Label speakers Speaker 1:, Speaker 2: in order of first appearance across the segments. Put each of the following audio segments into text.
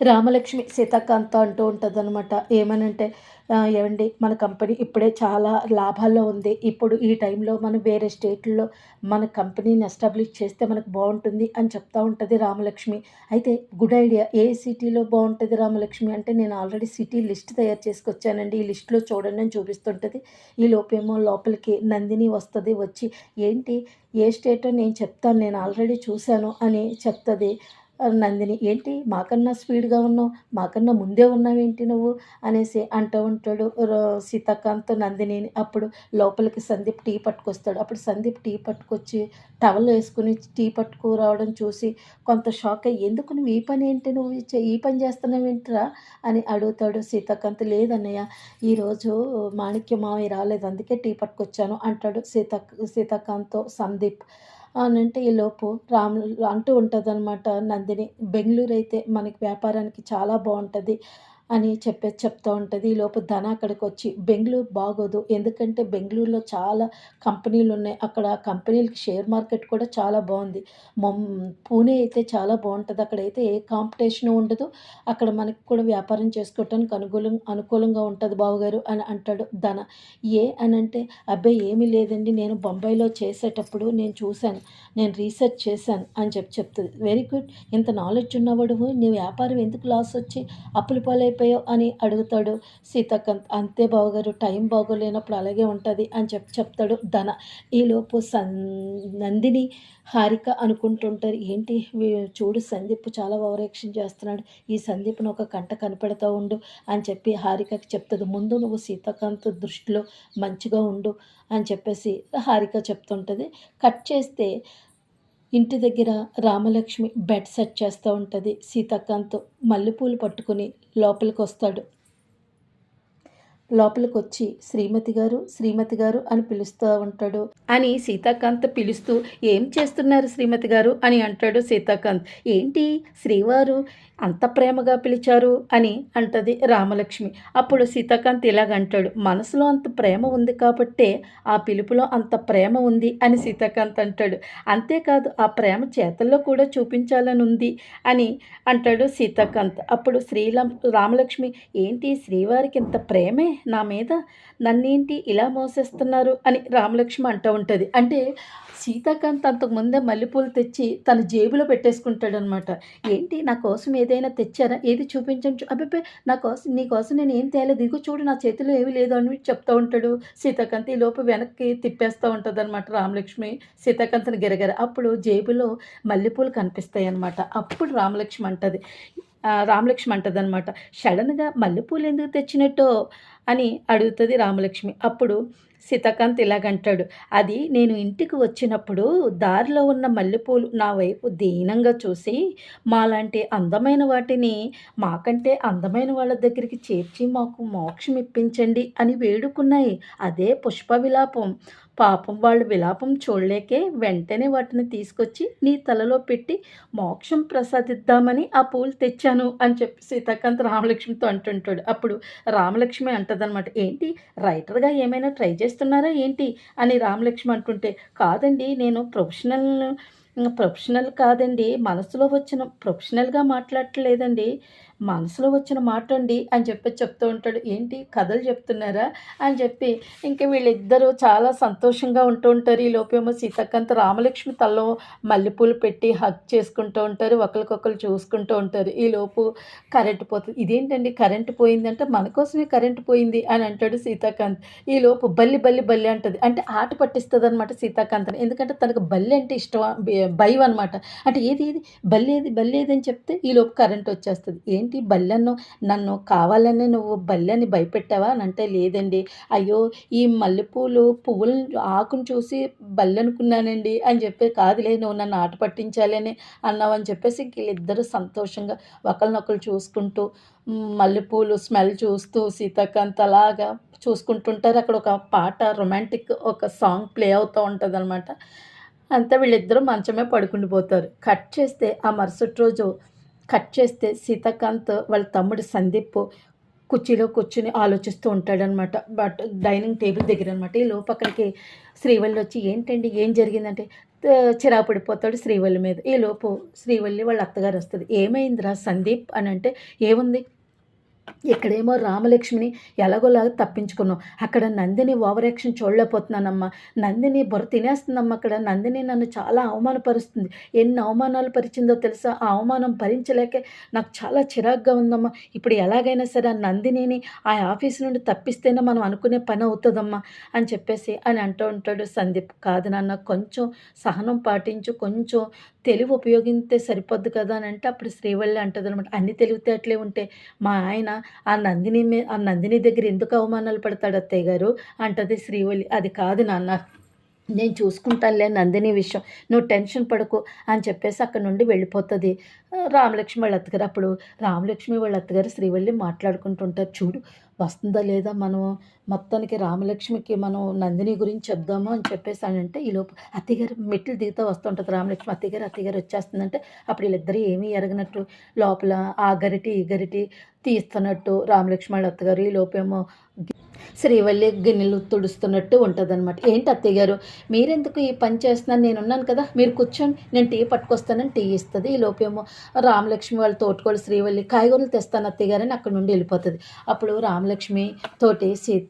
Speaker 1: Ramalakshmi Seethakanta అంటూ ఉంటుంది అనమాట ఏమనంటే ఏమండి మన కంపెనీ ఇప్పుడే చాలా లాభాల్లో ఉంది. ఇప్పుడు ఈ టైంలో మనం వేరే స్టేట్లో మన కంపెనీని ఎస్టాబ్లిష్ చేస్తే మనకు బాగుంటుంది అని చెప్తా ఉంటుంది రామలక్ష్మి. అయితే గుడ్ ఐడియా ఏ సిటీలో బాగుంటుంది రామలక్ష్మి? అంటే నేను ఆల్రెడీ సిటీ లిస్ట్ తయారు చేసుకొచ్చానండి. ఈ లిస్ట్లో చూడండి అని చూపిస్తుంటుంది. ఈ లోపేమో లోపలికి నందిని వస్తుంది వచ్చి ఏంటి ఏ స్టేటో నేను చెప్తాను నేను ఆల్రెడీ చూశాను అని చెప్తుంది. నందిని ఏంటి? మాకన్నా స్పీడ్గా ఉన్నావు? మాకన్నా ముందే ఉన్నావేంటి నువ్వు? అనేసి అంటూ ఉంటాడు సీతాకాంత్ నందిని. అప్పుడు లోపలికి సందీప్ టీ పట్టుకొస్తాడు. అప్పుడు సందీప్ టీ పట్టుకొచ్చి టవల్ వేసుకుని టీ పట్టుకు రావడం చూసి కొంత షాక్ అయ్యి ఎందుకు నువ్వు ఈ పని ఏంటి? నువ్వు ఈ పని చేస్తున్నావు పని అని అడుగుతాడు సీతాకాంత్. లేదన్నయ్య ఈరోజు మాణిక్య మావి రాలేదు అందుకే టీ పట్టుకొచ్చాను అంటాడు సీతా సీతాకాంత్తో సందీప్. అని అంటే ఈ లోపు అంటూ ఉంటుంది అనమాట నందిని. బెంగళూరు అయితే మనకి వ్యాపారానికి చాలా బాగుంటుంది. అని చెప్పే చెప్తూ ఉంటుంది. ఈ లోపు ధన అక్కడికి వచ్చి బెంగళూరు బాగోదు. ఎందుకంటే బెంగళూరులో చాలా కంపెనీలు ఉన్నాయి అక్కడ కంపెనీలకి షేర్ మార్కెట్ కూడా చాలా బాగుంది. మొమ్ పూణే అయితే చాలా బాగుంటుంది. అక్కడైతే ఏ కాంపిటీషన్ ఉండదు. అక్కడ మనకి కూడా వ్యాపారం చేసుకోవటానికి అనుకూలం అనుకూలంగా ఉంటుంది బావగారు అని అంటాడు ధన. ఏ అని అంటే అబ్బాయి ఏమీ లేదండి. నేను బొంబాయిలో చేసేటప్పుడు నేను చూశాను. నేను రీసెర్చ్ చేశాను అని చెప్పి చెప్తుంది. Very good. ఇంత నాలెడ్జ్ ఉన్నవాడు. నీ వ్యాపారం ఎందుకు లాస్ వచ్చి అప్పులు పాలైపోయావు అని అడుగుతాడు. సీతాకాంత్ అంతే బావగారు టైం బాగోలేనప్పుడు అలాగే ఉంటుంది అని చెప్పి చెప్తాడు ధన. ఈలోపు సన్ నందిని హారిక అనుకుంటుంటారు ఏంటి చూడు సందీప్ చాలా ఓవరాక్షన్ చేస్తున్నాడు. ఈ సందీప్ను ఒక కంట కనిపెడతా ఉండు అని చెప్పి హారికకి చెప్తుంది ముందు నువ్వు సీతాకాంత్ దృష్టిలో మంచిగా ఉండు అని చెప్పేసి హారిక చెప్తుంటుంది. కట్ చేస్తే ఇంటి దగ్గర రామలక్ష్మి బెడ్ సెట్ చేస్తూ ఉంటుంది. సీతాకాంత్ మల్లెపూలు పట్టుకుని లోపలికి వస్తాడు లోపలికి వచ్చి శ్రీమతి గారు శ్రీమతి గారు అని పిలుస్తూ ఉంటాడు. అని సీతాకాంత్ పిలుస్తూ ఏం చేస్తున్నారు శ్రీమతి గారు? అని అంటాడు సీతాకాంత్. ఏంటి? శ్రీవారు అంత ప్రేమగా పిలిచారు అని అంటది రామలక్ష్మి. అప్పుడు సీతాకాంత్ ఇలాగంటాడు మనసులో అంత ప్రేమ ఉంది కాబట్టే ఆ పిలుపులో అంత ప్రేమ ఉంది అని సీతాకాంత్ అంటాడు. అంతేకాదు ఆ ప్రేమ చేతల్లో కూడా చూపించాలని ఉంది అని అంటాడు సీతాకాంత్. అప్పుడు శ్రీలం రామలక్ష్మి ఏంటి శ్రీవారికి ఇంత ప్రేమే నా మీద? నన్నేంటి ఇలా మోసేస్తున్నారు? అని రామలక్ష్మి అంటూ ఉంటుంది. అంటే సీతాకాంత్ అంతకు ముందే మల్లెపూలు తెచ్చి తన జేబులో పెట్టేసుకుంటాడనమాట. ఏంటి నా కోసం ఏదైనా తెచ్చారా? ఏది చూపించండి అబ్బాయి నా కోసం నీ కోసం నేను ఏం తేలేదు. ఇదిగో చూడు నా చేతిలో ఏమీ లేదు అని చెప్తూ ఉంటాడు. సీతాకాంత్ ఈ లోపు వెనక్కి తిప్పేస్తూ ఉంటుంది అనమాట రామలక్ష్మి. సీతాకాంత్ని గిరగర అప్పుడు జేబులో మల్లెపూలు కనిపిస్తాయి అనమాట అప్పుడు రామలక్ష్మి అంటది. రామలక్ష్మి అంటది అనమాట సడన్గా మల్లెపూలు ఎందుకు తెచ్చినట్టు? అని అడుగుతుంది రామలక్ష్మి. అప్పుడు సీతాకాంత్ ఇలాగంటాడు అది నేను ఇంటికి వచ్చినప్పుడు దారిలో ఉన్న మల్లెపూలు నా వైపు దీనంగా చూసి మాలాంటి అందమైన వాటిని మాకంటే అందమైన వాళ్ళ దగ్గరికి చేర్చి మాకు మోక్షం ఇప్పించండి అని వేడుకున్నాయి. అదే పుష్ప విలాపం పాపం వాళ్ళు విలాపం చూడలేకే వెంటనే వాటిని తీసుకొచ్చి నీ తలలో పెట్టి మోక్షం ప్రసాదిద్దామని ఆ పూలు తెచ్చాను అని చెప్పి సీతాకాంత్ రామలక్ష్మితో అంటుంటాడు. అప్పుడు రామలక్ష్మి అంటదనమాట ఏంటి రైటర్గా ఏమైనా ట్రై చేస్తున్నారా ఏంటి అని రామలక్ష్మి అంటుంటే కాదండి నేను ప్రొఫెషనల్ ప్రొఫెషనల్ కాదండి మనసులో వచ్చిన ప్రొఫెషనల్గా మాట్లాడట్లేదండి. మనసులో వచ్చిన మాట అండి అని చెప్పి చెప్తూ ఉంటాడు. ఏంటి? కథలు చెప్తున్నారా? అని చెప్పి ఇంకా వీళ్ళిద్దరూ చాలా సంతోషంగా ఉంటూ ఉంటారు. ఈ లోపేమో సీతాకాంత్ రామలక్ష్మి తల్లో మల్లెపూలు పెట్టి హక్ చేసుకుంటూ ఉంటారు. ఒకరికొకరు చూసుకుంటూ ఉంటారు. ఈ లోపు కరెంట్ పోతుంది ఇదేంటండి? కరెంటు పోయిందంటే మన కోసమే పోయింది అని అంటాడు సీతాకాంత్. ఈ లోపు బల్లి బల్లి బల్లి అంటది. అంటే ఆట పట్టిస్తుంది అనమాట సీతాకాంత్ని ఎందుకంటే తనకు బల్లి అంటే ఇష్టం భయం అనమాట అంటే ఏది ఏది? బల్లి ఏది బల్లి ఏది అని చెప్తే ఈ లోపు కరెంట్ వచ్చేస్తుంది. ఏంటి బల్లెన్ను నన్ను కావాలని నువ్వు బల్లెని భయపెట్టావా? అని అంటే లేదండి. అయ్యో ఈ మల్లెపూలు పువ్వులు ఆకును చూసి బల్లి అనుకున్నానండి అని చెప్పి కాదులే నువ్వు నన్ను ఆట పట్టించాలని అన్నావు అని చెప్పేసి వీళ్ళిద్దరూ సంతోషంగా ఒకరినొకరు చూసుకుంటూ మల్లెపూలు స్మెల్ చూస్తూ సీతాకాంత్ అలాగా చూసుకుంటుంటారు. అక్కడ ఒక పాట రొమాంటిక్ ఒక సాంగ్ ప్లే అవుతూ ఉంటుంది అనమాట అంతా వీళ్ళిద్దరూ మంచమే పడుకుండిపోతారు. కట్ చేస్తే ఆ మరుసటి రోజు కట్ చేస్తే సీతాకాంత్ వాళ్ళ తమ్ముడు సందీప్ కుర్చీలో కూర్చుని ఆలోచిస్తూ ఉంటాడనమాట. బట్ డైనింగ్ టేబుల్ దగ్గర అనమాట ఈ లోపక్కడికి శ్రీవల్లి వచ్చి ఏంటండి ఏం జరిగిందంటే? త- చిరాకు పడిపోతాడు శ్రీవల్లి మీద. ఈలోపు శ్రీవల్లి వాళ్ళ అత్తగారు వస్తుంది. ఏమైందిరా సందీప్? అని అంటే ఏముంది? ఇక్కడేమో రామలక్ష్మిని ఎలాగోలాగా తప్పించుకున్నాం. అక్కడ నందిని ఓవర్ యాక్షన్ చూడలేకపోతున్నానమ్మా. నందిని బుర్ర తినేస్తుందమ్మా అక్కడ. నందిని నన్ను చాలా అవమానపరుస్తుంది. ఎన్ని అవమానాలు పరిచిందో తెలుసా? ఆ అవమానం భరించలేకే నాకు చాలా చిరాగ్గా ఉందమ్మా. ఇప్పుడు ఎలాగైనా సరే ఆ నందినిని ఆ ఆఫీస్ నుండి తప్పిస్తేనే మనం అనుకునే పని అవుతుందమ్మా అని చెప్పేసి అని అంటూ ఉంటాడు సందీప్. కాదు నాన్న కొంచెం సహనం పాటించు కొంచెం తెలివి ఉపయోగిస్తే సరిపోద్ది కదా అని అంటే అప్పుడు శ్రీవల్లి అంటుంది అనమాట అన్ని తెలివితేటలే ఉంటే మా ఆయన ఆ నందిని ఆ నందిని దగ్గర ఎందుకు అవమానాలు పడతాడు అత్తయ్య గారు? అంటది శ్రీవల్లి. అది కాదు నాన్న నేను చూసుకుంటానులే నందిని విషయం. నువ్వు టెన్షన్ పడకు అని చెప్పేసి అక్కడ నుండి వెళ్ళిపోతుంది. రామలక్ష్మి వాళ్ళ అత్తగారు అప్పుడు రామలక్ష్మి వాళ్ళ అత్తగారు శ్రీవల్లి మాట్లాడుకుంటుంటారు. చూడు వస్తుందా లేదా మనం మొత్తానికి రామలక్ష్మికి మనం నందిని గురించి చెప్దాము అని చెప్పేసి అని అంటే ఈలోపు అత్తగారు మెట్లు దిగుతూ వస్తుంటుంది రామలక్ష్మి. అత్తగారు అత్తగారు వచ్చేస్తుందంటే అప్పుడు వీళ్ళిద్దరూ ఏమీ ఎరగనట్టు లోపల ఆ గరిటి ఈ గరిటి తీస్తున్నట్టు రామలక్ష్మి వాళ్ళ అత్తగారు. ఈ లోపేమో శ్రీవల్లి గిన్నెలు తుడుస్తున్నట్టు ఉంటుంది అనమాట ఏంటి అత్తయ్య గారు? మీరెందుకు ఈ పని చేస్తున్నాను నేను ఉన్నాను కదా మీరు కూర్చొని నేను టీ పట్టుకొస్తానని టీ ఇస్తుంది. ఈ లోపేమో రామలక్ష్మి వాళ్ళ తోటకోళ్ళు శ్రీవల్లి కాయగూరలు తెస్తాను అత్తయ్య గారని అక్కడ నుండి వెళ్ళిపోతుంది. అప్పుడు రామలక్ష్మి తోటి సీత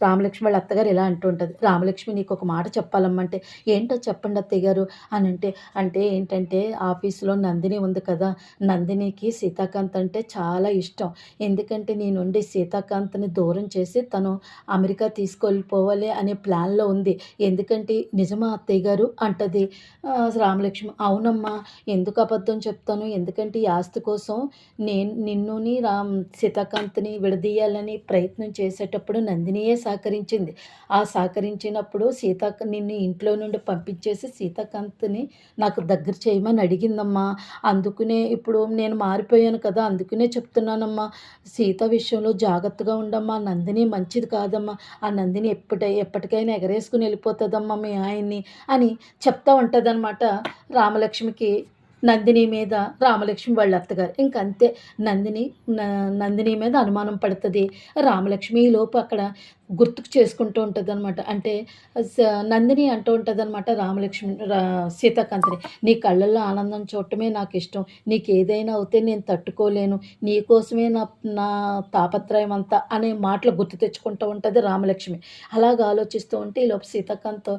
Speaker 1: రామలక్ష్మి వాళ్ళ అత్తగారు ఇలా అంటూ ఉంటుంది రామలక్ష్మి నీకు ఒక మాట చెప్పాలమ్మంటే ఏంటో చెప్పండి అత్తయ్య గారు అని అంటే అంటే ఏంటంటే ఆఫీస్లో నందిని ఉంది కదా నందినికి సీతాకాంత్ అంటే చాలా ఇష్టం. ఎందుకంటే నీ నుండి సీతాకాంత్ని దూరం చేసి తను అమెరికా తీసుకెళ్ళిపోవాలి అనే ప్లాన్లో ఉంది. ఎందుకంటే నిజమా అత్తయ్య గారు అంటది రామలక్ష్మి అవునమ్మా ఎందుకు అబద్ధం చెప్తాను? ఎందుకంటే ఈ ఆస్తి కోసం నేను నిన్నుని రామ్ సీతాకాంత్ని విడదీయాలని ప్రయత్నం చేసేటప్పుడు నందినియే సహకరించింది. ఆ సహకరించినప్పుడు సీత నిన్ను ఇంట్లో నుండి పంపించేసి సీతాకాంత్ని నాకు దగ్గర చేయమని అడిగిందమ్మా. అందుకునే ఇప్పుడు నేను మారిపోయాను కదా అందుకునే చెప్తున్నానమ్మా. సీత విషయంలో జాగ్రత్తగా ఉండమ్మా. నందిని మంచిది కాదమ్మా. ఆ నందిని ఎప్పటి ఎప్పటికైనా ఎగరేసుకుని వెళ్ళిపోతుందమ్మా మీ ఆయన్ని అని చెప్తా ఉంటుందన్నమాట రామలక్ష్మికి. నందిని మీద రామలక్ష్మి వాళ్ళ అత్తగారు. ఇంకంతే. నందిని న- నందిని మీద అనుమానం పడుతుంది. రామలక్ష్మి ఈ లోపు అక్కడ గుర్తుకు చేసుకుంటూ ఉంటుంది అనమాట అంటే స- నందిని అంటూ ఉంటుంది అనమాట రామలక్ష్మి రా నీ కళ్ళల్లో ఆనందం చూడటమే నాకు ఇష్టం నీకు ఏదైనా అవుతే నేను తట్టుకోలేను. నీ కోసమే నా నా తాపత్రయం అంతా అనే మాటలు గుర్తు తెచ్చుకుంటూ ఉంటుంది రామలక్ష్మి. అలాగ ఆలోచిస్తూ ఉంటే ఈ లోపు సీతాకాంత్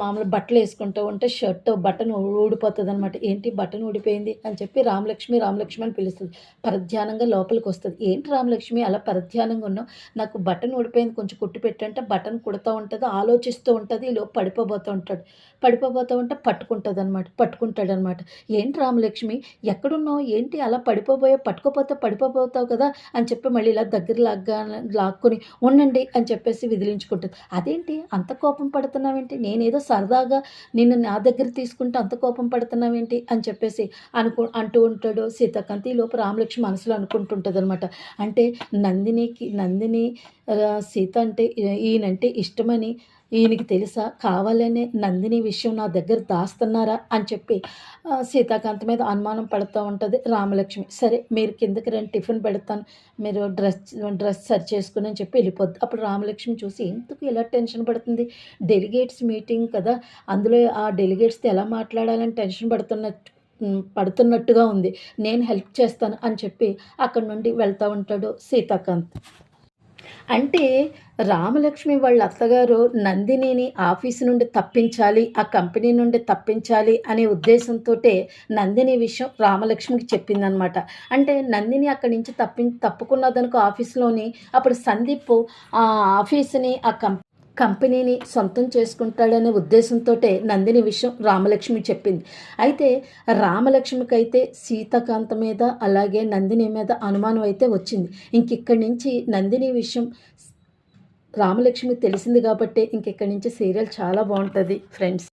Speaker 1: మామూలు బట్టలు వేసుకుంటూ ఉంటే షర్ట్ బటన్ ఊడిపోతుంది అనమాట ఏంటి బటన్ ఊడిపోయింది అని చెప్పి రామలక్ష్మి రామలక్ష్మి అని పిలుస్తుంది. పరధ్యానంగా లోపలికి వస్తుంది. ఏంటి రామలక్ష్మి అలా పరధ్యానంగా ఉన్నావు? నాకు బటన్ ఊడిపోయింది కొంచెం కుట్టు పెట్టంటే బటన్ కుడుతూ ఉంటుంది ఆలోచిస్తూ ఉంటుంది ఈలో పడిపోబోతూ ఉంటాడు. పడిపోబోతూ ఉంటే పట్టుకుంటుంది అనమాట పట్టుకుంటాడు అనమాట ఏంటి రామలక్ష్మి ఎక్కడున్నావు? ఏంటి అలా పడిపోబోయే పట్టుకోపోతే పడిపోబోతావు కదా అని చెప్పి మళ్ళీ ఇలా దగ్గర లాగ్గా లాక్కుని ఉండండి అని చెప్పేసి విదిలించుకుంటుంది. అదేంటి అంత కోపం పడుతున్నావేంటి? నేను నేనేదో సరదాగా నిన్ను నా దగ్గర తీసుకుంటే అంత కోపం పడుతున్నావేంటి అని చెప్పేసి అనుకు అంటూ ఉంటాడు. సీతాకాంత్ ఈ లోపు రామలక్ష్మి మనసులో అనుకుంటుంటుంది అనమాట అంటే నందినికి నందిని సీత అంటే ఈయనంటే ఇష్టమని ఈయనకి తెలుసా? కావాలనే నందిని విషయం నా దగ్గర దాస్తున్నారా? అని చెప్పి సీతాకాంత సీతాకాంత్ మీద అనుమానం పడుతూ ఉంటుంది రామలక్ష్మి. సరే మీరు కిందకి రండి టిఫిన్ పెడతాను. మీరు డ్రెస్ డ్రెస్ సరి చేసుకుని అని చెప్పి వెళ్ళిపోద్ది. అప్పుడు రామలక్ష్మి చూసి ఎందుకు ఇలా టెన్షన్ పడుతుంది? డెలిగేట్స్ మీటింగ్ కదా. అందులో ఆ డెలిగేట్స్తో ఎలా మాట్లాడాలని టెన్షన్ పడుతున్నట్టు పడుతున్నట్టుగా ఉంది. నేను హెల్ప్ చేస్తాను అని చెప్పి అక్కడి నుండి వెళ్తూ ఉంటాడు సీతాకాంత్. అంటే రామలక్ష్మి వాళ్ళ అత్తగారు నందినిని ఆఫీసు నుండి తప్పించాలి ఆ కంపెనీ నుండి తప్పించాలి అనే ఉద్దేశంతో నందిని విషయం రామలక్ష్మికి చెప్పిందనమాట అంటే నందిని అక్కడి నుంచి తప్పి తప్పుకున్నదనుకో ఆఫీస్లోని అప్పుడు సందీప్ ఆ ఆఫీసుని ఆ కం కంపెనీని సొంతం చేసుకుంటాడనే ఉద్దేశంతో నందిని విషయం రామలక్ష్మి చెప్పింది. అయితే రామలక్ష్మికి అయితే సీతాకాంత మీద అలాగే నందిని మీద అనుమానం అయితే వచ్చింది. ఇంక ఇక్కడి నుంచి నందిని విషయం రామలక్ష్మి తెలిసింది కాబట్టి ఇంక ఇక్కడి నుంచి సీరియల్ చాలా బాగుంటుంది ఫ్రెండ్స్.